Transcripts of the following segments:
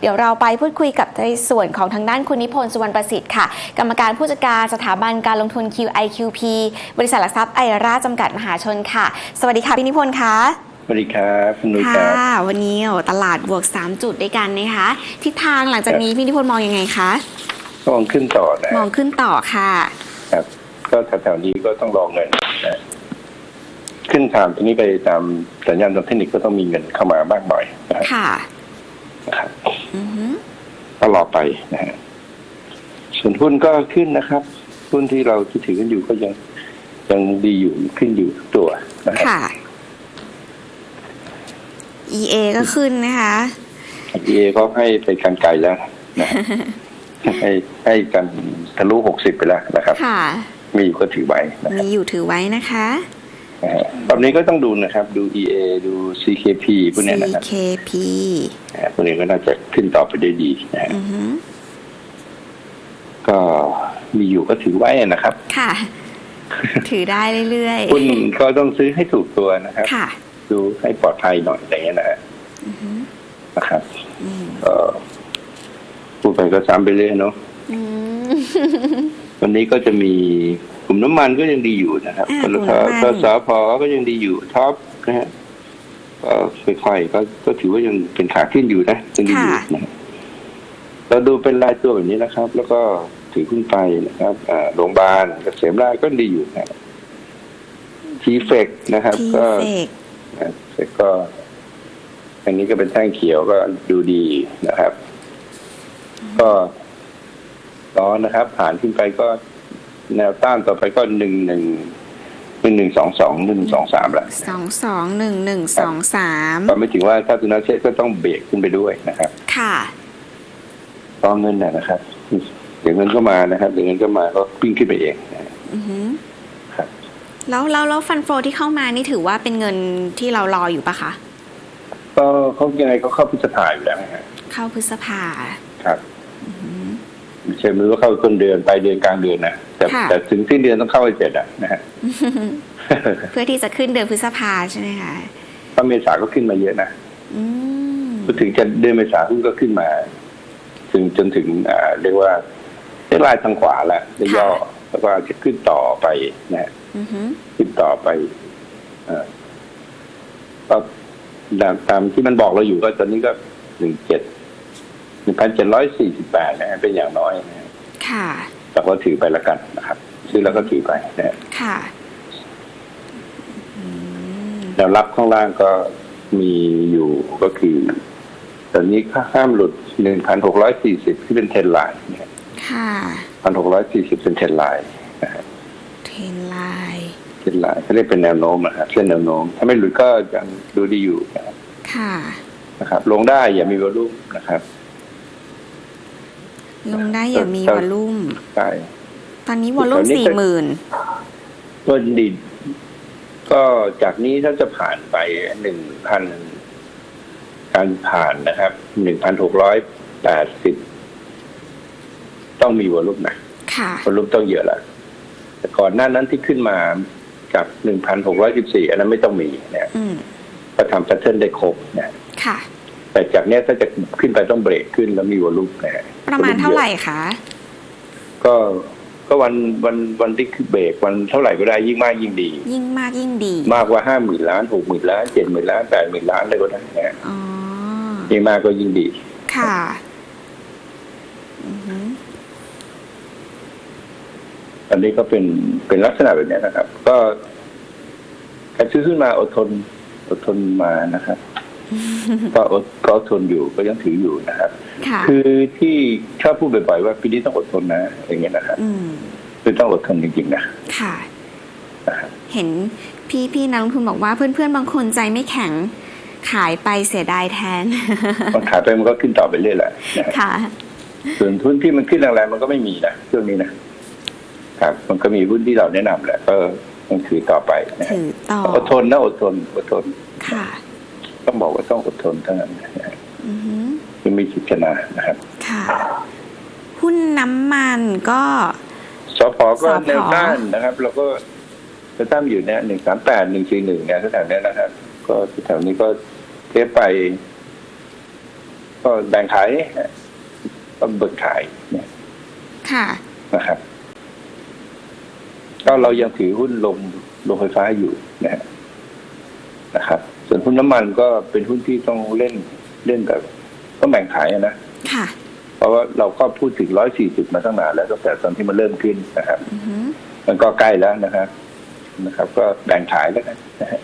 เดี๋ยวเราไปพูดคุยกับในส่วนของทางด้านคุณนิพนธ์สุวรรณประสิทธิ์ค่ะ กรรมการผู้จัดการสถาบันการลงทุน QIQP บริษัทหลักทรัพย์ไอราจำกัดมหาชนค่ะ สวัสดีค่ะพี่นิพนธ์คะสวัสดีครับคุณนุ้ยคค่ะรับวันนี้โอ้ตลาดบวก 3 จุดด้วยกันนะคะทิศทางหลังจากนี้พี่นิพนธ์มองยังไงคะก็มองขึ้นต่อนะมองขึ้นต่อค่ะครับก็แถวๆนี้ก็ต้องรองเงินนะขึ้นตามตรงนี้ไปตามสัญญาณทางเทคนิคก็ต้องมีเงินเข้ามามากหน่อยนะค่ะ ครับอือหือก็รอไปนะฮะส่วนหุ้นก็ขึ้นนะครับ หุ้นที่เราที่ถือกันอยู่ก็ยังยังดีอยู่ขึ้นอยู่ทุกตัวนะครับค่ะ EA ก็ขึ้นนะคะเอก็ให้ไปกันไกลแล้วนะให้ให้กันทะลุหกสิบไปแล้วนะครับ ค่ะ มีอยู่ก็ถือไว้นะคมีรับอยู่ถือไว้นะคะ นะฮะตอนนี้ก็ต้องดูนะครับ ดู EA ดู CKP พวกเนี้ยนะครับ CKP นะฮะพวกนี้ก็น่าจะขึ้นต่อไปได้ดีนะฮะอือหือก็มีอยู่ก็ถือไว้นะครับค่ะ ถือได้เรื่อยหุ้นก็ต้องซื้อให้ถูกตัวนะครับ ๆ ค่ะ ดูให้ปลอดภัยหน่อยอะไรเงี้ยนะฮะอือหือนะครับอืมก็พูดไปก็ซ้ำไปเรื่อยเนาะ อืม วันนี้ก็จะมีกลุ่มน้ำมันก็ยังดีอยู่นะครับอ่าปตกลุ่มทน้ำมันกสพก็ยังดีอยู่ท็อปนะฮะก็ค่อยๆก็ก็ถือว่ายังเป็นขาขึ้นอยู่นะยังดีอยู่นะฮะเราดูเป็นรายตัวแบบนี้นะครับ แล้วก็ถือขึ้นไปนะครับอ่าโรงพยาบาลเกษมราชก็ดีอยู่นะทีเฟกนะครับ ทีก็เฟกนะแต่ก็ อันนี้ก็เป็นแท่งเขียวก็ดูดีนะครับ ก็ ร้อนนะครับ ผ่านขึ้นไปก็แนวต้านต่อไปก็หนึ่งหนึ่งหนึ่งหนึ่งสองสองหนึ่งสองสามละสองสองหนึ่งหนึ่งสองสามก็ไม่ถึงว่าถ้าตุนาเชษก็ต้องเบรกขึ้นไปด้วยนะครับ ค่ะตอนเงินนะนะครับ เดี๋ยวเงินก็มานะครับเดี๋ยวเงินก็มาก็ปิ้งขึ้นไปเองนะอือหือครับแล้วแล้วแล้วฟันโฟที่เข้ามานี่ถือว่าเป็นเงินที่เรารออยู่ปะคะก็เขายังไงเขาเข้าพิจารณาอยู่แล้วนะฮะเข้าพฤษภาครับ ไม่ใช่มือว่าเข้าต้นเดือนปลายเดือนกลางเดือนนะแต่ค่ะ แต่ถึงสิ้นเดือนต้องเข้าไปเจ็ดอะนะฮะ เพื่อที่จะขึ้นเดือนพฤษภาใช่ไหมคะเพราะเมษาก็ขึ้นมาเยอะนะอืมพอถึงจะเดือนเมษาหุ้นก็ขึ้นมา ถึงจนถึงอ่าเรียกว่าได้ลายทางขวาแล้วได้ย่อแล้วก็จะขึ้นต่อไปนะฮะ อือหือขึ้นต่อไปเอ่อก็ตามตามที่มันบอกเราอยู่ก็ตอนนี้ก็หนึ่งเจ็ดห นึ่งพันเจ็ดร้อยสี่สิบแปดนะฮะเป็นอย่างน้อยนะฮะค่ะแต่ก็ถือไปแล้วกันนะครับ ซื้อแล้วก็ถือไปนะฮะค่ะอืมแนวรับข้างล่างก็มีอยู่ก็คือ ตอนนี้ห้ามหลุดหนึ่งพันหกร้อยสี่สิบที่เป็นเทรนไลน์ค่ะ พันหกร้อยสี่สิบเป็นเทรนไลน์นะฮะ เทรนไลน์เทรนไลน์เขาเรียกเป็นแนวโน้มนะฮะเส้นแนวโน้ม ถ้าไม่หลุดก็ยังดูดีอยู่นะครับค่ะ นะครับ ลงได้อย่ามีวอลุ่มนะครับ ลงได้อย่างมีครับวอลลุ่ม ใช่ตอนนี้วอลลุ่มตอนนี้สี่ก็หมื่นก็ดีก็จากนี้ถ้าจะผ่านไปหนึ่งพันการผ่านนะครับหนึ่งพันหกร้อยแปดสิบต้องมีวอลุ่มนะค่ะวอลุ่มต้องเยอะแล้วแต่ก่อนหน้านั้นที่ขึ้นมาจากหนึ่งพันหกร้อยสิบสี่อันนั้นไม่ต้องมีนะอืมก็ทำแพทเทิร์นได้ครบนะค่ะแต่จากเนี้ยถ้าจะขึ้นไปต้องเบรกขึ้นแล้วมีวอลุ่มนะฮะ ประมาณเท่าไหร่คะก็ก็วันวันวันที่เบรกวันเท่าไหร่ก็ได้ยิ่งมากยิ่งดี ยิ่งมากยิ่งดี มากกว่าห้าหมื่นล้านหกหมื่นล้านเจ็ดหมื่นล้านแปดหมื่นล้านอะไรก็ได้นะฮะอ๋อยิ่งมากก็ยิ่งดี ค่ะอือหืออันนี้ก็เป็นเป็นลักษณะแบบเนี้ยนะครับ ก็การซื้อขึ้นมาอดทนอดทนมานะครับ ก็อดก็อดทนอยู่ก็ยังถืออยู่นะครับค่ะคือที่ชอบพูดบ่อยๆว่าปีนี้ต้องอดทนนะ อย่างเงี้ยนะครับอืมคือต้องอดทนจริงๆนะค่ะนะครับเห็นพี่พี่นักลงทุนบอกว่าเพื่อนๆบางคนใจไม่แข็งขายไปเสียดายแทนมันขายไปมันก็ขึ้นต่อไปเรื่อยแหละนะฮะค่ะ ส่วนหุ้นที่มันขึ้นแรงๆมันก็ไม่มีนะช่วงนี้นะครับ มันก็มีหุ้นที่เราแนะนำแหละก็ต้องถือต่อไปนะฮะถือต่ออดทนนะอดทนอดทนค่ะต้องบอก ว่าต้องอดทนเท่านั้นนะฮะอือหือคือไม่คิดชนะนะครับ ค่ะ หุ้นน้ำมันก็สพก็สผแนวต้านนะครับ แล้วก็แนวต้านอยู่เนี่ยหนึ่งสามแปดหนึ่งสี่หนึ่งเนี่ยแถวๆเนี้ยนะครับ ก็แถวนี้ก็เทปไป ก็แบ่งขายก็เบิกขายเนี่ยค่ะนะครับ ก็เรายังถือหุ้นลงลงไฟฟ้าอยู่นะฮะนะครับส่วน หุ้นน้ำมันก็เป็นหุ้นที่ต้องเล่นเล่นแบบก็แบ่งขายอะนะค่ะ เพราะว่าเราก็พูดถึงร้อยสี่สิบมาตั้งนานแล้วตั้งแต่ตอนที่มันเริ่มขึ้นนะครับอือหือมันก็ใกล้แล้วนะครับนะครับ ก็แบ่งขายแล้วกันนะฮะ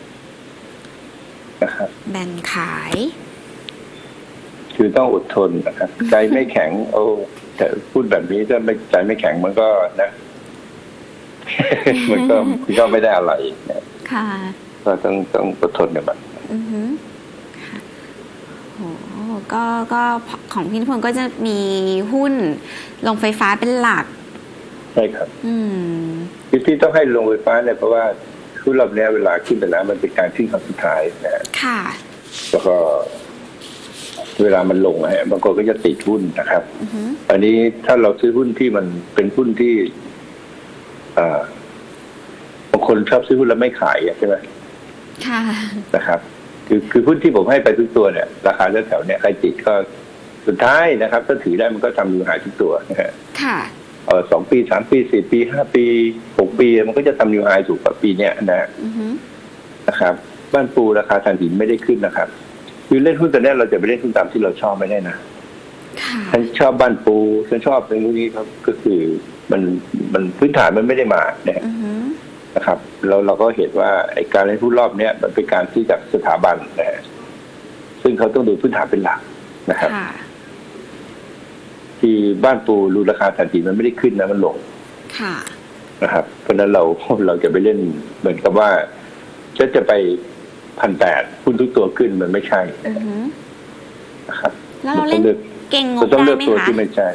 นะครับ แบ่งขาย คือต้องอดทนนะครับใจไม่แข็ง โอ้แต่พูดแบบนี้ถ้าไม่ใจไม่แข็งมันก็นะ มันก็มันก็ไม่ได้อะไรนะค่ะ ก็ต้องต้องอดทนกับมัน อือหือค่ะโหก็ก็ของพี่นิพนธ์ก็จะมีหุ้นลงไฟฟ้าเป็นหลัก ใช่ครับ อืมที่ที่ต้องให้ลงไฟฟ้าเนี่ยเพราะว่าทุกรอบเนี้ยเวลาขึ้นไปแล้วมันเป็นการขึ้นครั้งสุดท้ายนะฮะค่ะ แล้วก็ เวลามันลงนะฮะบางคนก็จะติดหุ้นนะครับ อือหืออันนี้ถ้าเราซื้อหุ้นที่มันเป็นหุ้นที่อ่าบางคนชอบซื้อหุ้นแล้วไม่ขายอะใช่ไหมค่ะ นะครับ คือคือหุ้นที่ผมให้ไปทุกตัวเนี่ยราคาแถวๆเนี่ยใครติดก็สุดท้ายนะครับ ถ้าถือได้มันก็ทำอยู่หายทุกตัวนะฮะค่ะเออสองปีสามปีสี่ปีห้าปีหกปีมันก็จะทำนิวไฮสูงกว่าปีเนี้ยนะอือหือนะครับ บ้านปูราคาถ่านหินไม่ได้ขึ้นนะครับคือเล่นหุ้นตัวเนี้ยเราจะไปเล่นหุ้นตามที่เราชอบไม่ได้นะค่ะฉันชอบบ้านปูฉันชอบในพวกนี้ครับก็คือมันมันพื้นฐานมันไม่ได้มาเนี่ยอือหือ นะครับเราเราก็เห็นว่าไอ้การเล่นหุ้นรอบเนี้ยมันเป็นการที่จากสถาบันนะฮะซึ่งเขาต้องดูพื้นฐานเป็นหลักนะครับ ค่ะ ที่บ้านปูรูราคาถ่านหินมันไม่ได้ขึ้นนะมันลงค่ะ นะครับ เพราะฉะนั้นเราเราจะไปเล่นเหมือนกับว่าจะจะไปพันแปดหุ้นทุกตัวขึ้นมันไม่ใช่อือหือนะครับแล้วเราต้เล่อนงเลือกเก่งงเราบต้องได้เลือกไหมตัวคะ ที่ไม่ใช่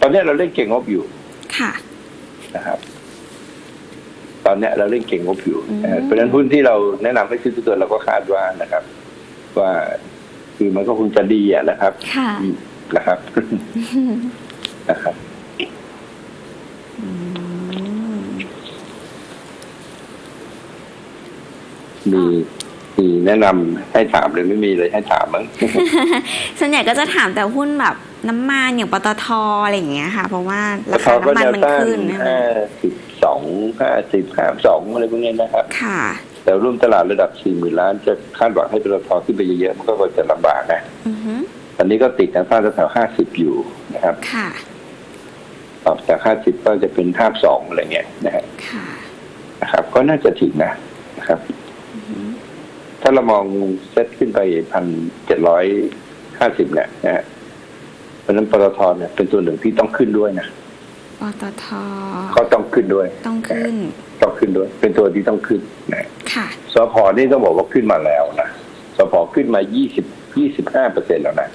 ตอนเนี้ยเราเล่นเก่งงบอยู่ค่ะ นะครับ ตอนเนี้ยเราเล่นเก่งงบอยู่อืมนะฮะเพราะฉะนั้นหุ้นที่เราแนะนำให้ซื้อทุกตัวเราก็คาดว่านะครับ ว่าคือมันก็คงจะดีอะนะครับค่ะอืมนะครับนะครับอืมมีมีแนะนำให้ถามหรือไม่มีเลยให้ถามมั้งส่วนใหญ่ก็จะถามแต่หุ้นแบบ น้ำมันอย่างปตทอะไรอย่างเงี้ยค่ะ เพราะว่าราคาก็น้ำมันแนวมันต้านขึ้นใช่ไหมห้า สิบสองห้าสิบห้าสองอะไรพวกนี้นะครับ ค่ะ แต่ร่วมตลาดระดับสี่หมื่นล้านจะคาดหวังให้ปตทขึ้นไปเยอะๆมันก็จะลำบากนะอือหือตอนนี้ก็ติดแนวต้านแถวห้าสิบอยู่นะครับ ค่ะออกจากห้าสิบก็จะเป็นห้าสองอะไรเงี้ยนะฮะค่ะนะครับ ก็น่าจะถึงนะนะครับ อือหือถ้าเรามองเซตขึ้นไปพันเจ็ดร้อยห้าสิบเนี่ยนะฮะเพราะฉะนั้นปตทเนี่ยเป็นตัวหนึ่งที่ต้องขึ้นด้วยนะ ปตทก็ต้องขึ้นด้วยต้องขึ้น ต้องขึ้นด้วย เป็นตัวที่ต้องขึ้นนะค่ะสพนี่ต้องบอกว่าขึ้นมาแล้วนะสพขึ้นมายี่สิบยี่สิบห้าเปอร์เซ็นแล้วนะ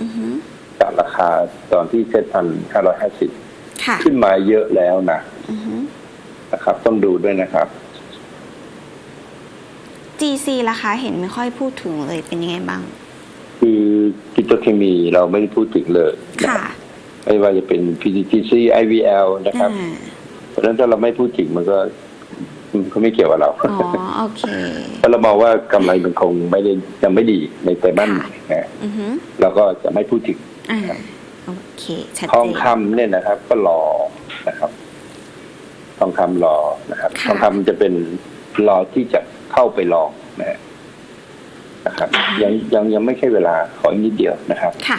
อือหือจากราคาตอนที่เซ็ตพันห้าร้อยห้าสิบค่ะขึ้นมาเยอะแล้วนะอือหือนะครับ ต้องดูด้วยนะครับ GC ราคาเห็นไม่ค่อยพูดถึงเลยเป็นยังไงบ้าง คือกิโตเคมีเราไม่ได้พูดถึงเลยนะค่ะ ไม่ว่าจะเป็น PTTC IVL นะครับ อ่าเพราะฉะนั้นถ้าเราไม่พูดถึงมันก็มันก็ไม่เกี่ยวกับเราอ๋อ โอเคถ้าเรามองว่ากำไรมันคงไม่ได้ยังไม่ดีในไตรมาสค่ะนะอือหือเราก็จะไม่พูดถึง อ่า โอเค ชัดทเจองน คำเนี่ยนะครับ ก็รอนะครับ ทองคำรอนะครับ ค่ะ ทองคำจะเป็นรอที่จะเข้าไปลองนะฮะนะครับ ยังยังยังไม่ใช่เวลาขออีกนิดเดียวนะครับ ค่ะ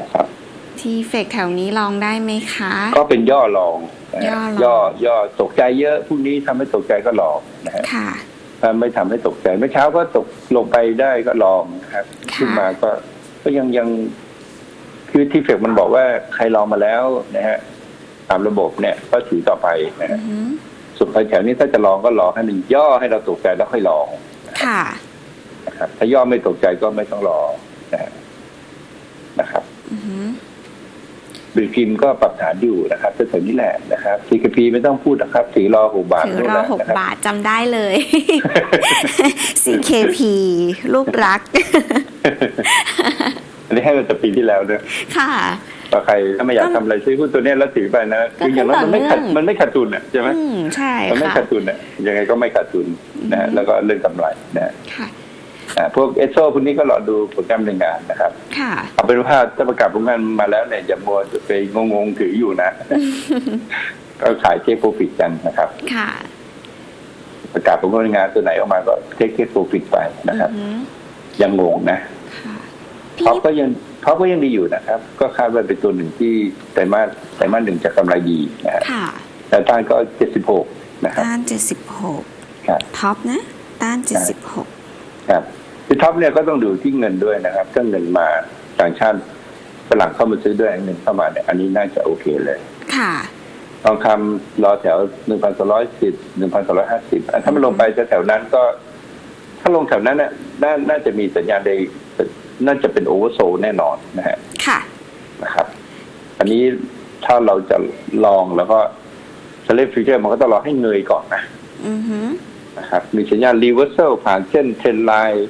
นะครับ ทีเฟกแถวนี้ลองได้ไหมคะ ก็เป็นย่อรองนะฮะย่อรอง ย่อย่อตกใจเยอะพรุ่งนี้ทำให้ตกใจก็รองนะฮะค่ะ ถ้าไม่ทำให้ตกใจเมื่อเช้าก็ตกลงไปได้ก็ลองนะครับ ค่ะ ขึ้นมาก็ก็ยังยัง คือที่เฟกมันบอกว่าใครลองมาแล้วนะฮะตามระบบเนี่ย ก็ถือต่อไปนะอืฮะอหือส่วนแถวนี้ถ้าจะลองก็ลองให้มันย่อให้เราตกใจแล้วค่อยลองค่ะ นะครับถ้าย่อไม่ตกใจก็ไม่ต้องรอนะฮะนะครับ อือหือ บีพิมพ์ก็ปรับฐานอยู่นะครับแถวๆนี้แหละนะครับ CKP ไม่ต้องพูดนะครับสีรอหกบาทถือนู่นรแหอละหกนะครับบาทจำได้เลย CKP ลูกรัก อันนี้ให้มาจากปีที่แล้วเนี่ยค่ะว่าใครถ้าไม่อยากทำอะไรซื้อหุ้นตัวเนี้ยแล้วถือไปนะก็คืออย่างน้อยมันไม่ขาดต่อเนื่องมันไม่ขาดทุนอะใช่ไหมอืมใช่มันไม่ค่ะขาดทุนอะยังไงก็ไม่ขาดทุนนะฮะแล้วก็เรื่องกำไรนะฮะค่ะอ่า พวกเอสโซพวกนี้ก็รอดูโปรแกรมในงานนะครับ ค่ะ เอาเป็นว่าถ้าประกาศผลงานมาแล้วเนี่ยอย่ามัวไปงงๆถืออยู่นะ ก็ขายเช็คโปรฟิตกันนะครับ ค่ะ ประกาศผลงานตัวไหนออกมาก็เช็คเช็คโปรฟิตไปนะครับ อือหือยังงงนะค่ะท็อปพี่ก็ยังท็อปก็ยังดีอยู่นะครับ ก็คาดว่าเป็นตัวหนึ่งที่ไตรมาสไตรมาสหนึ่งจะกำไรดีนะฮะค่ะ แต่ต้านก็เจ็ดสิบหกนะครับ ต้านเจ็ดสิบหกครับ ท็อปนะ ต้านเจ็ดสิบหกครับ คือท็อปเนี่ยก็ต้องดูที่เงินด้วยนะครับถ้าเงินมาต่างชาติฝรั่งเข้ามาซื้อด้วยเงินเข้ามาเนี่ยอันนี้น่าจะโอเคเลยค่ะทองคำรอแถวหนึ่งพันสองร้อยสิบหนึ่งพันสองร้อยห้าสิบถ้ามันลงไปแถวๆนั้นก็ ถ้าลงแถวนั้นน่ะน่าน่าจะมีสัญญาณใดน่าจะเป็นโอเวอร์โซแน่นอนนะฮะค่ะนะครับ อันนี้ถ้าเราจะลองแล้วก็สเลฟฟิวเจอร์มันก็ต้องรอให้เงยก่อนนะอือหือนะครับ มีสัญญาณรีเวอร์เซลผ่านเส้นเทรนไลน์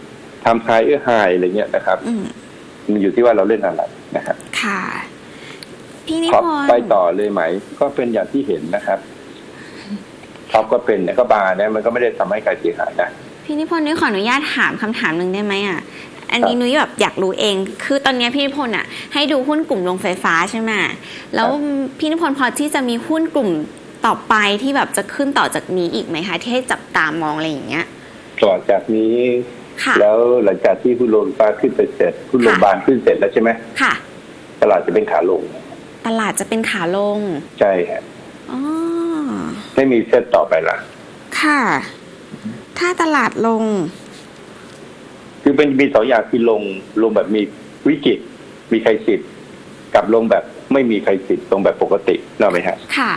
ทำไฮเออร์ไฮอะไรเงี้ยนะครับอืมมันอยู่ที่ว่าเราเล่นอะไรนะครับค่ะ พี่นิท็อปพนธ์ไปต่อเลยไหม ก็เป็นอย่างที่เห็นนะครับท็อปก็เป็นเนี่ยก็บาร์เนี่ยมันก็ไม่ได้ทำให้ใครเสียหายนะ พี่นิพนธ์นุ้ยขออนุญาตถามคำถามหนึ่งได้ไหมอะ อันนี้ครับนุ้ยแบบอยากรู้เอง คือตอนเนี้ยพี่นิพนธ์อะ ให้ดูหุ้นกลุ่มโรงไฟฟ้าใช่ไหมแล้วครับ พี่นิพนธ์พอที่จะมีหุ้นกลุ่มต่อไปที่แบบจะขึ้นต่อจากนี้อีกไหมคะที่ให้จับตามองอะไรอย่างเงี้ย ต่อจากนี้ค่ะ แล้วหลังจากที่หุ้นโรงไฟฟ้าขึ้นไปเสร็จหุ้นโรงพยาบาลขึ้นเสร็จแล้วใช่ไหมค่ะ ตลาดจะเป็นขาลง ตลาดจะเป็นขาลง ใช่ฮะอ๋อไม่มีเซตต่อไปละค่ะ ถ้าตลาดลง คือเป็นมีสองอย่างคือลงลงแบบมีวิกฤตมีใครสิทธิ์กับลงแบบไม่มีใครสิทธิ์ลงแบบปกติเนกอะไหมฮะ ค่ะ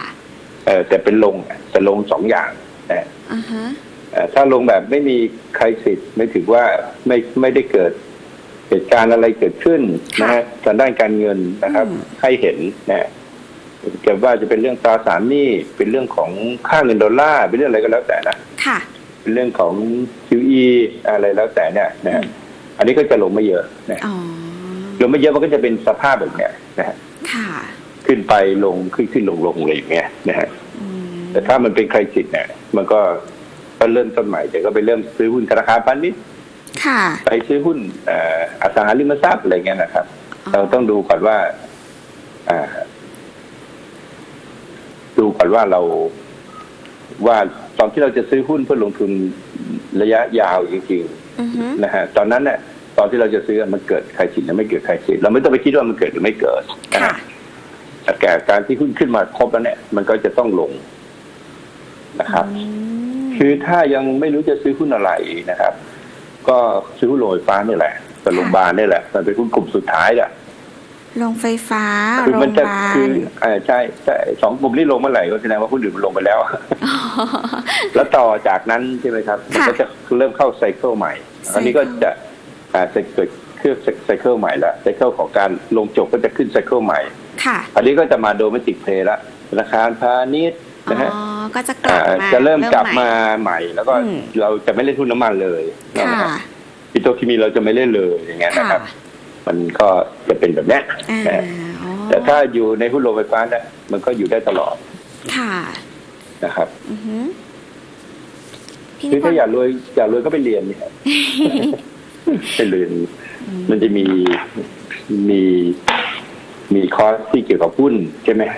เออแต่เป็นลงแต่ลงสองอย่างนะอ่าฮะเอ่อ ถ้าลงแบบไม่มีใครสิทธิ์ไม่ถือว่าไม่ไม่ได้เกิดเหตุการณ์อะไรเกิดขึ้นนะฮะทางด้านการเงินนะครับอืมให้เห็นนะเกิดว่าจะเป็นเรื่องตราสารหนี้เป็นเรื่องของค่าเงินดอลลาร์เป็นเรื่องอะไรก็แล้วแต่นะค่ะ เป็นเรื่องของ QE อะไรแล้วแต่เนี่ยนะฮะอืมอันนี้ก็จะลงไม่เยอะนะอ๋อลงไม่เยอะมันก็จะเป็นสภาพแบบเนี้ยนะฮะค่ะขึ้นไปลงขึ้นขึ้นลงลงอะไรอย่างเงี้ยนะฮะอืมแต่ถ้ามันเป็นใครสิทธิ์เนี่ยมันก็ ก็เริ่มต้นใหม่เดี๋ยวก็ไปเริ่มซื้อหุ้นธนาคารพาณิชย์ค่ะไปซื้อหุ้นเอ่ออสังหาริมทรัพย์อะไรเงี้ยนะครับ เราต้องดูก่อนว่าอ่าดูก่อนว่าเราว่าตอนที่เราจะซื้อหุ้นเพื่อลงทุนระยะยาวจริงอือฮึๆนะฮะตอนนั้นเนี่ยตอนที่เราจะซื้อมันเกิดใครสิทธิ์หรือไม่เกิดใครสิทธิ์เราไม่ต้องไปคิดว่ามันเกิดหรือไม่เกิดนะค่ะฮะแต่แก่การที่หุ้นขึ้นมาครบแล้วเนี่ย มันก็จะต้องลงนะครับอืม คือถ้ายังไม่รู้จะซื้อหุ้นอะไรนะครับ ก็ซื้อหุ้นโรงไฟฟ้านี่แหละกับโรงพยาบาลนี่แหละ มันเป็นหุ้นกลุ่มสุดท้ายแหละโรงไฟฟ้าคือโรงมันพจะยาบาคืลอเออใช่ใช่สองกลุ่มนี้ลงเมื่อไหร่ก็แสดงว่าหุ้นอื่นมันลงไปแล้วอ๋อแล้วต่อจากนั้นใช่ไหมครับมันค่ะก็จะเริ่มเข้าไซเคิลใหม่ อันนี้ก็จะอ่าจะเกิดเครื่องไซเคิลใหม่ละไซเคิลของการลงจบก็จะขึ้นไซเคิลใหม่ค่ะอันนี้ก็จะมาโดเมติกเพลย์ละธนาคารพาณิชย์อ๋ นะฮะอก็จะกลับอ่ามาจะเริ่มกลับใหมาใหม่ แล้วก็อืมเราจะไม่เล่นหุ้นน้ำมันเลยนะค่ะครับปิโตรเคมีเราจะไม่เล่นเลยอย่างเงี้ยนะค่ะครับ มันก็จะเป็นแบบเนี้ยอ่านะอ๋อแต่ถ้าอยู่ในหุ้นโรงไฟฟ้าเนี่ยมันก็อยู่ได้ตลอด ค่ะนะครับอือฮึพี่คือนิพถ้านอยากธ์รวยอยากรวยก็ไปเรียนเนี่ยไปเรียนมันจะมีมีมีคอร์สที่เกี่ยวกับหุ้นใช่ไหมอ่า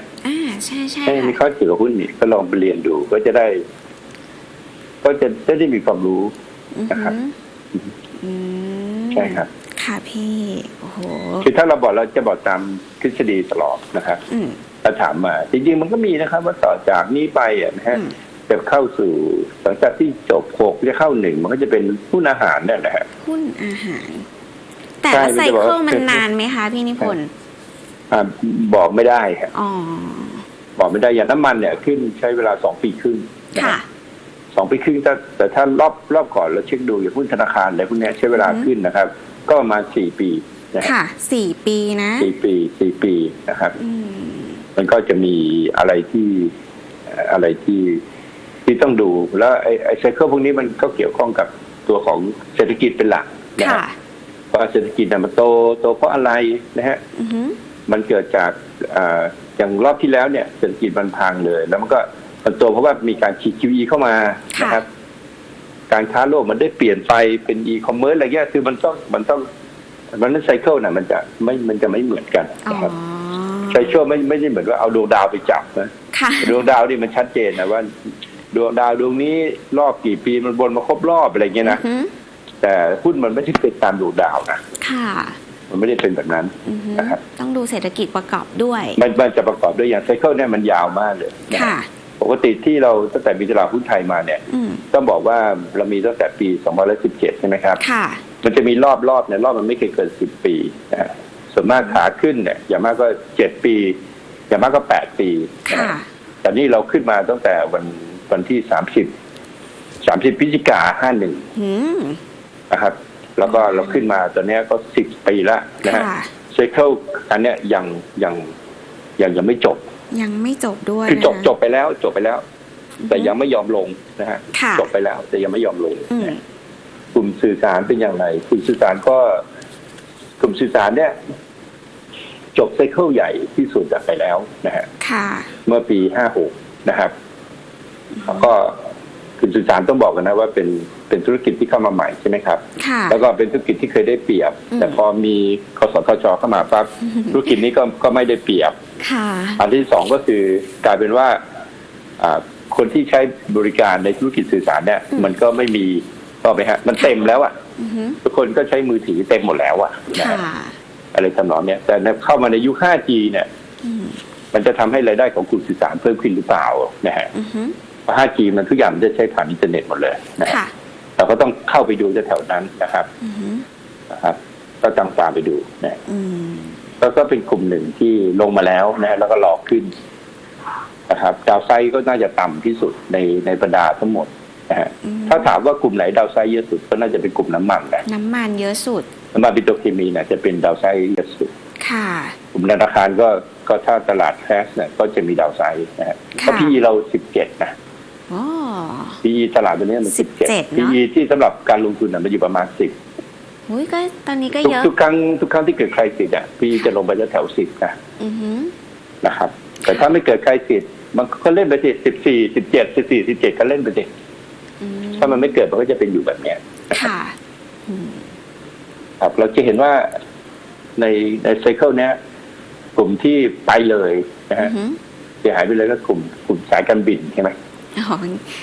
ใช่ใช่ใช่มีคอค่ะร์สเกี่ยวกับหุ้นนี่ก็ลองไปเรียนดูก็จะได้ ก็จะจะได้มีความรู้อือนะครัฮึบอืมใช่ครับ ค่ะพี่โอ้โหคือถ้าเราบอกเราจะบอกตามทฤษฎีตลอดนะครับอืมถ้าถามมา จริงๆมันก็มีนะครับ ว่าต่อจากนี้ไปอะนะฮะอืมจะเข้าสู่หลังจากที่จบหกจะเข้าหนึ่งมันก็จะเป็นหุ้นอาหารเนี่ยนะฮะหุ้นอาหาร แต่ใช่ว่ามันไซจะบอกเคิลว่ามันนานไหมคะพี่นิพนธ์อ่าบอกไม่ได้ครับอ๋อ บอกไม่ได้อย่างน้ำมันเนี่ยขึ้นใช้เวลาสองปีครึ่งนะค่ะฮะสองปีครึ่งแต่แต่ถ้ารอบรอบก่อนเราเช็คดูอย่างหุ้นธนาคารอะไรพวกเนี้ยใช้เวลาอือฮึขึ้นนะครับ ก็ประมาณสี่ปีนะฮะค่ะสี่ปีนะสี่ปีสี่ปีนะครับอืมมันก็จะมีอะไรที่เอ่ออะไรที่ที่ต้องดูแล้วไอ้ไอ้ไซเคิลพวกนี้มันก็เกี่ยวข้องกับตัวของเศรษฐกิจเป็นหลักนะค่ะฮะว่าเศรษฐกิจน่ะมันโตโตเพราะอะไรนะฮะอือหือมันเกิดจาก อ่าอย่างรอบที่แล้วเนี่ยเศรษฐกิจมันพังเลย แล้วมันก็มันโตเพราะว่ามีการฉีด QE เข้ามานะครับ การค้าโลกมันได้เปลี่ยนไปเป็นอีคอมเมิร์ซอะไรเงี้ยคือมันต้องมันต้องมันนั้นไซเคิลน่ะมันจะไม่มันจะไม่เหมือนกันอ๋อนะครับไซเคิลไม่ไม่ได้เหมือนว่าเอาดวงดาวไปจับนะค่ะดวงดาวนี่มันชัดเจนนะว่าดวงดาวดวงนี้รอบกี่ปีมันวนมาครบรอบอะไรเงี้ยนะอือหือแต่หุ้นมันไม่ใช่เป็นตามดวงดาวนะค่ะ มันไม่ได้เป็นแบบนั้นอือหือนะครับต้องดูเศรษฐกิจประกอบด้วย มันมันจะประกอบด้วยอย่างไซเคิลเนี่ยมันยาวมากเลยนะค่ะปกติที่เราตั้งแต่มีตลาดหุ้นไทยมาเนี่ยอืมต้องบอกว่าเรามีตั้งแต่ปี 2017 ใช่ไหมครับค่ะมันจะมีรอบรอบเนี่ยรอบมันไม่เคยเกิน 10 ปีนะฮะส่วนมากขาขึ้นเนี่ยอย่างมากก็ 7 ปี อย่างมากก็ 8 ปีนะค่ะฮะแต่นี่เราขึ้นมาตั้งแต่วันวันที่ 30 30พฤศจิกา51อืมนะครับ แล้วก็เราขึ้นมาตอนเนี้ยก็10ปีแล้วนะฮะค่ะไซเคิลอันเนี้ยยังยังยังยังไม่จบ ยังไม่จบด้วยคือจบนะะจบไปแล้ว จบไปแล้ว แต่ยังไม่ยอมลงนะฮะค่ะจบไปแล้ว แต่ยังไม่ยอมลงอืมนะกลุ่มสื่อสารเป็นอย่างไรกลุ่มสื่อสารก็กลุ่มสื่อสารเนี่ยจบไซเคิลใหญ่ที่สุดไปแล้วนะฮะค่ะเมื่อปีห้าหกนะครับแล้วก็ กลุ่มสื่อสารต้องบอกกันนะว่าเป็นเป็นธุรกิจที่เข้ามาใหม่ใช่ไหมครับ ค่ะ แล้วก็เป็นธุรกิจที่เคยได้เปรียบ อืม แต่พอมีคสทชเข้ามาปั๊บธุรกิจนี้ก็ก็ไม่ได้เปรียบ ค่ะ อันที่สองก็คือกลายเป็นว่าอ่าคนที่ใช้บริการในธุรกิจสื่อสารเนี่ย อืม มันก็ไม่มีก็ไปฮะ มันเต็มแล้วอะอือหือทุกคนก็ใช้มือถือเต็มหมดแล้วอะนะค่ะฮะอะไรทำนองเนี้ยแต่เข้ามาในยุค 5G เนี่ย อืมมันจะทำให้รายได้ของกลุ่มสื่อสารเพิ่มขึ้นหรือเปล่านะฮะ อือหือเพราะ 5G มันทุกอย่างมันจะใช้ผ่านอินเทอร์เน็ตหมดเลยนะฮะค่ะ เราก็ต้องเข้าไปดูแถวๆนั้นนะครับอือหือนะครับ ก็จังตามไปดูนะอืมแล้วก็เป็นกลุ่มหนึ่งที่ลงมาแล้วนะฮะแล้วก็หลอกขึ้นนะครับดาวไซด์ก็น่าจะต่ำที่สุดในในบรรดาทั้งหมดนะฮะอืมถ้าถามว่ากลุ่มไหนดาวไซด์เยอะสุดก็น่าจะเป็นกลุ่มน้ำมันนะน้ำมันเยอะสุด น้ำมันปิโตรเคมีเนี่ยจะเป็นดาวไซด์เยอะสุด ค่ะ กลุ่มธนาคารก็ก็ถ้าตลาดแคสเนี่ยก็จะมีดาวไซด์นะฮะค่ะก็พีเราสิบเจ็ดนะ อ๋อพีตลาดตัวนี้มันสิบเจ็ด 17เนพีอะที่สำหรับการลงทุนน่ะมันอยู่ประมาณสิบอุ้ยก็ตอนนี้ก็ทุกเยอะ ทุกครั้งทุกครั้งที่เกิดใครติดอะพีจะลงไปแถวสิบนะอือหือนะครับ แต่ถ้าไม่เกิดใครติดมันก็เล่นไปสิสิบสี่สิบเจ็ดสิบสี่สิบเจ็ดก็เล่นไปสิอืมถ้ามันไม่เกิดมันก็จะเป็นอยู่แบบเนี้ย ค่ะอืมครับเราจะเห็นว่าในในไซเคิลเนี้ยกลุ่มที่ไปเลยนะอืฮะอหือเสียหายไปเลยก็กลุ่มกลุ่มสายการบินใช่ไหมอ๋อ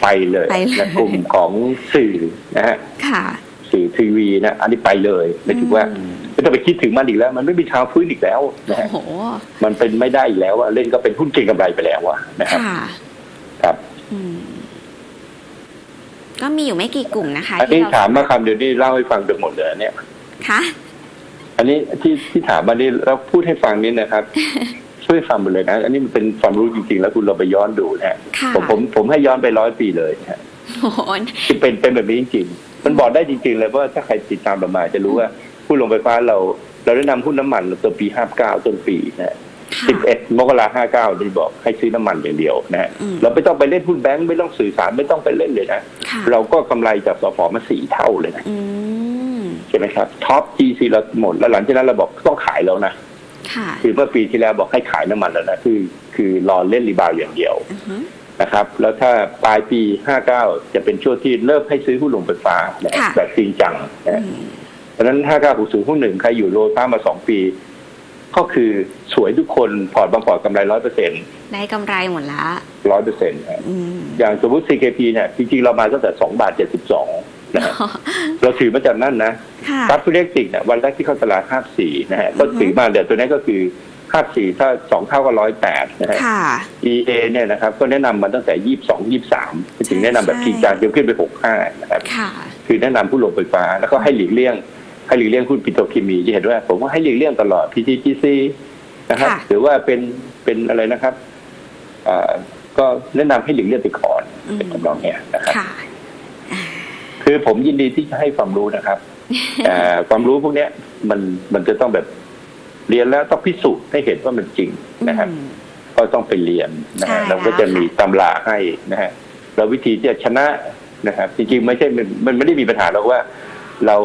ไปเลยไปเลยและกลุ่มของสื่อนะฮะค่ะสื่อทีวีนะอันนี้ไปเลยไม่ถึงว่าอืมไม่ต้องไปคิดถึงมันอีกแล้ว มันไม่มีทางฟื้นอีกแล้วนะโอ้ฮะโหมันเป็นไม่ได้อีกแล้วอะเล่นก็เป็นหุ้นเก่งกำไรไปแล้วอะนะครับค่ะครับอืมก็มีอยู่ไม่กี่กลุ่มนะคะอันนี้ที่เรถามมาคำเดียวนี่เล่าให้ฟังจนหมดเลยเนี่ยค่ะอันนี้ที่ที่ถามมานี่เราพูดให้ฟังนิดนะครับ ช่วยฟังไปเลยนะ อันนี้มันเป็นความรู้จริงๆ แล้วคุณเราไปย้อนดูนะฮะค่ะผมผมผมให้ย้อนไปร้อยปีเลยนะฮะโอ้โหที่เป็นเป็นแบบนี้จริงๆ มันบอกได้จริง ๆ เลยเพราะว่าถ้าใครติดตามเรามาจะรู้ว่าหุ้นลงไฟฟ้าเรา เราได้นำหุ้นน้ำมันตัวปีห้าเก้าต้นปีนะฮะ ค่ะ สิบเอ็ดมกราห้าเก้าที่บอกให้ซื้อน้ำมันอย่างเดียวนะฮะอืม เราไม่ต้องไปเล่นหุ้นแบงก์ไม่ต้องสื่อสารไม่ต้องไปเล่นเลยนะ ค่ะเราก็กำไรจากสฟมาสี่เท่าเลยนะอืม ใช่ไหมครับท็อป GC เราหมดแล้วหลังจากนั้นเราบอกต้องขายแล้วนะ ค่ะคือเมื่อปีที่แล้วบอกให้ขายน้ำมันแล้วนะคือ คือรอเล่นรีบาวด์อย่างเดียวอือหือนะครับ แล้วถ้าปลายปี 59 จะเป็นช่วงที่เริ่มให้ซื้อหุ้นลงไฟฟ้านะค่ะแบบจริงจังนะอืมเพราะฉะนั้น 59 60หุ้นหนึ่งใครอยู่โลไฟฟ้ามาสองปี ก็คือสวยทุกคนพอร์ตบางพอร์ตกำไรร้อยเปอร์เซ็นต์ได้กำไรหมดละร้อยเปอร์เซ็นต์อืมอย่างสมมติ CKP เนี่ย จริงๆ เรามาตั้งแต่สองบาทเจ็ดสิบสอง นะฮะเราถือมาจากนั่นนะค่ะรัฐฟิเล็กติกเนี่ยวันแรกที่เข้าตลาดห้าสี่นะฮะก็ถือมาเดี๋ยวตัวนี้ก็คือห้าสี่ถ้าสองเท่าก็ร้อยแปดนะฮะ ค่ะ EA เนี่ยนะครับก็แนะนำมาตั้งแต่ยี่สิบสองยี่สามถึงแนะนำแบบจริงจังจนขึ้นไปหกห้านะครับค่ะ คือแนะนำผู้ลงไฟฟ้าแล้วก็ให้หลีกเลี่ยง ให้หลีกเลี่ยงหุ้นปิโตรเคมีจะเห็นว่าผมว่าให้หลีกเลี่ยงตลอด PTGC นะครับ ค่ะ หรือว่าเป็นเป็นอะไรนะครับอ่าก็แนะนำให้หลีกเลี่ยงไปก่อนอืมเป็นทำนองเนี้ยนะครับ ค่ะ คือผมยินดีที่จะให้ความรู้นะครับแต่ความรู้พวกเนี้ยมันมันจะต้องแบบเรียนแล้วต้องพิสูจน์ให้เห็นว่ามันจริงนะครับอืมก็ต้องไปเรียนนะใช่ฮะเราก็จะแล้วค่ะมีตำราให้นะฮะเราวิธีที่จะชนะนะครับ จริงๆไม่ใช่มันมันไม่ได้มีปัญหาหรอกว่า เรา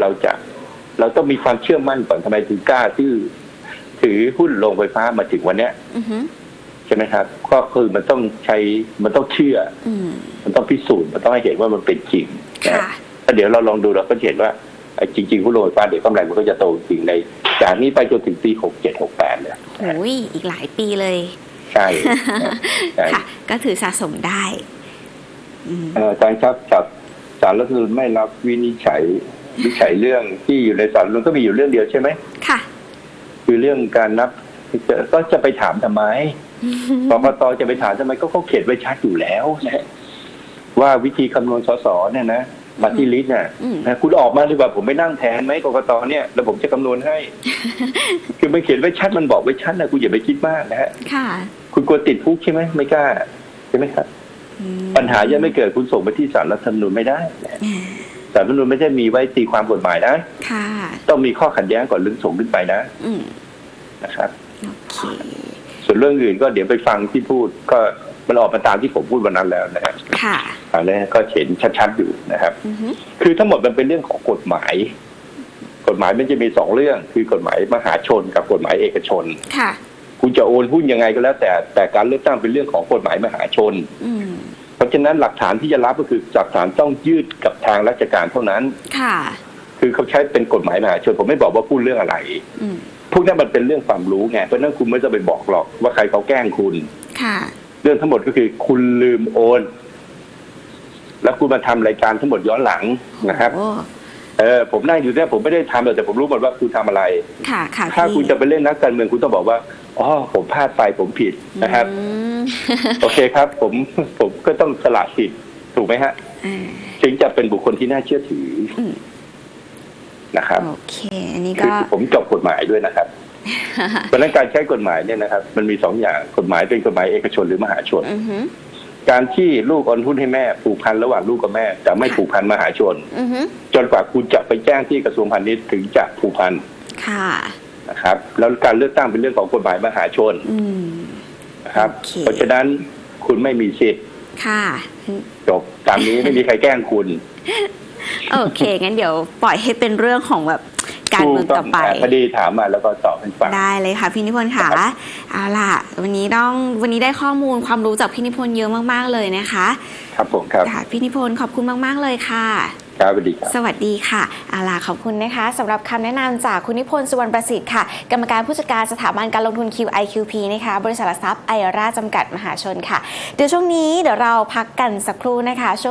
เราจะเราต้องมีความเชื่อมั่นก่อนทำไมถึงกล้าที่ถือหุ้นโรงไฟฟ้ามาถึงวันเนี้ยอือฮึ ใช่ไหมครับก็คือมันต้องใช้มันต้องเชื่ออืมมันต้องพิสูจน์มันต้องให้เห็นว่ามันเป็นจริงนะค่ะถ้าเดี๋ยวเราลองดูเราก็จะเห็นว่าไอ้จริงๆหุ้นโรงไฟฟ้าเดี๋ยวกำไรมันก็จะโตจริงในจากนี้ไปจนถึงปีหกเจ็ดหกแปดเนี่ยโอ้ยอีกหลายปีเลย ใช่ใช่ค่ะ ก็ถือสะสมได้อืมเอ่ออาจารย์ครับจากสารรัฐธรรมนูญไม่รับวินิจฉัยวินิจฉัยเรื่องที่อยู่ในสารรัฐธรรมนูญก็มีอยู่เรื่องเดียวใช่ไหมค่ะ คือเรื่องการนับก็จะไปถามทำไม กกตจะไปถามทำไมก็เขาเขียนไว้ชัดอยู่แล้วนะว่าวิธีคำนวณสสเนี่ยนะปฏิลิสเนี่ยอืมนะคุณออกมาดีกว่าผมไปนั่งแทนไหมกกตเนี่ยแล้วผมจะคำนวณให้ คือมันเขียนไว้ชัดมันบอกไว้ชัดนะคุณอย่าไปคิดมากนะฮะค่ะคุณกลัวติดคุกใช่ไหมไม่กล้าใช่ไหมครับอืมปัญหายังไม่เกิดคุณส่งไปที่ศาลรัฐธรรมนูญไม่ได้นะศาลรัฐธรรมนูญไม่ใช่มีไว้ตีความกฎหมายนะค่ะต้องมีข้อขัดแย้งก่อนลึงส่งขึ้นไปนะอืมนะครับโอเค ส่วนเรื่องอื่นก็เดี๋ยวไปฟังที่พูดก็มันออกมาตามที่ผมพูดวันนั้นแล้วนะฮะค่ะอันนี้ก็เห็นชัดๆอยู่นะครับอือฮึคือทั้งหมดมันเป็นเรื่องของกฎหมาย กฎหมายมันจะมีสองเรื่อง คือกฎหมายมหาชนกับกฎหมายเอกชน ค่ะ คุณจะโอนหุ้นยังไงก็แล้ว แต่แต่การเลือกตั้งเป็นเรื่องของกฎหมายมหาชนอืมเพราะฉะนั้นหลักฐานที่จะรับก็คือหลักฐานต้องยืดกับทางราชการเท่านั้น ค่ะ คือเขาใช้เป็นกฎหมายมหาชนผมไม่บอกว่าพูดเรื่องอะไรอืมพวกนั้นมันเป็นเรื่องความรู้ไงเพราะฉะนั้นคุณไม่ต้องไปบอกหรอกว่าใครเขาแกล้งคุณ ค่ะ เรื่องทั้งหมดก็คือคุณลืมโอน แล้วคุณมาทำรายการทั้งหมดย้อนหลังนะครับโอ้เออผมนั่งอยู่เนี่ยผมไม่ได้ทำหรอกแต่ผมรู้หมดว่าคุณทำอะไร ค่ะค่ะถ้าพี่คุณจะไปเล่นนักการเมืองคุณต้องบอกว่าอ๋อผมพลาดไปผมผิดนะครับอืมโอเคครับ ผมผมก็ต้องสละสิทธิ์ถูกไหมฮะอ่าถึงจะเป็นบุคคลที่น่าเชื่อถืออม นะครับโอเค อันนี้คืก็อผมจบกฎหมายด้วยนะครับเพราะฉะนั้นการใช้กฎหมายเนี่ยนะครับ มันมีสองอย่างกฎหมายเป็นกฎหมายเอกชนหรือมหาชนอือฮึการที่ลูกโอนหุ้นให้แม่ผูกพันระหว่างลูกกับแม่จะไม่ผูกพันมหาชนอือฮึจนกว่าคุณจะไปแจ้งที่กระทรวงพาณิชย์ถึงจะผูกพันค่ะนะครับ แล้วการเลือกตั้งเป็นเรื่องของกฎหมายมหาชนอืมนะครับโอเคเพราะฉะนั้นคุณไม่มีสิทธิ์ค่ะจบตามนี้ไม่มีใครแกล้งคุณ โอเค งั้นเดี๋ยวปล่อยให้เป็นเรื่องของแบบการเมืองต่อไปคดีถามมาแล้วก็ตอบให้ฟังได้เลยค่ะพี่นิพนธ์ค่ะครับเอาล่ะ วันนี้ต้องวันนี้ได้ข้อมูลความรู้จากพี่นิพนธ์เยอะมากๆเลยนะคะ ครับผมครับค่ะพี่นิพนธ์ขอบคุณมากๆเลยค่ะครับสวัสดีครับสวัสดีค่ะเอาล่ะขอบคุณนะคะสำหรับคำแนะนำจากคุณนิพนธ์สุวรรณประสิทธิ์ค่ะ กรรมการผู้จัดการสถาบันการลงทุน QIQP นะคะ บริษัทหลักทรัพย์ไอราจำกัดมหาชนค่ะ เดี๋ยวช่วงนี้เดี๋ยวเราพักกันสักครู่นะคะช่วง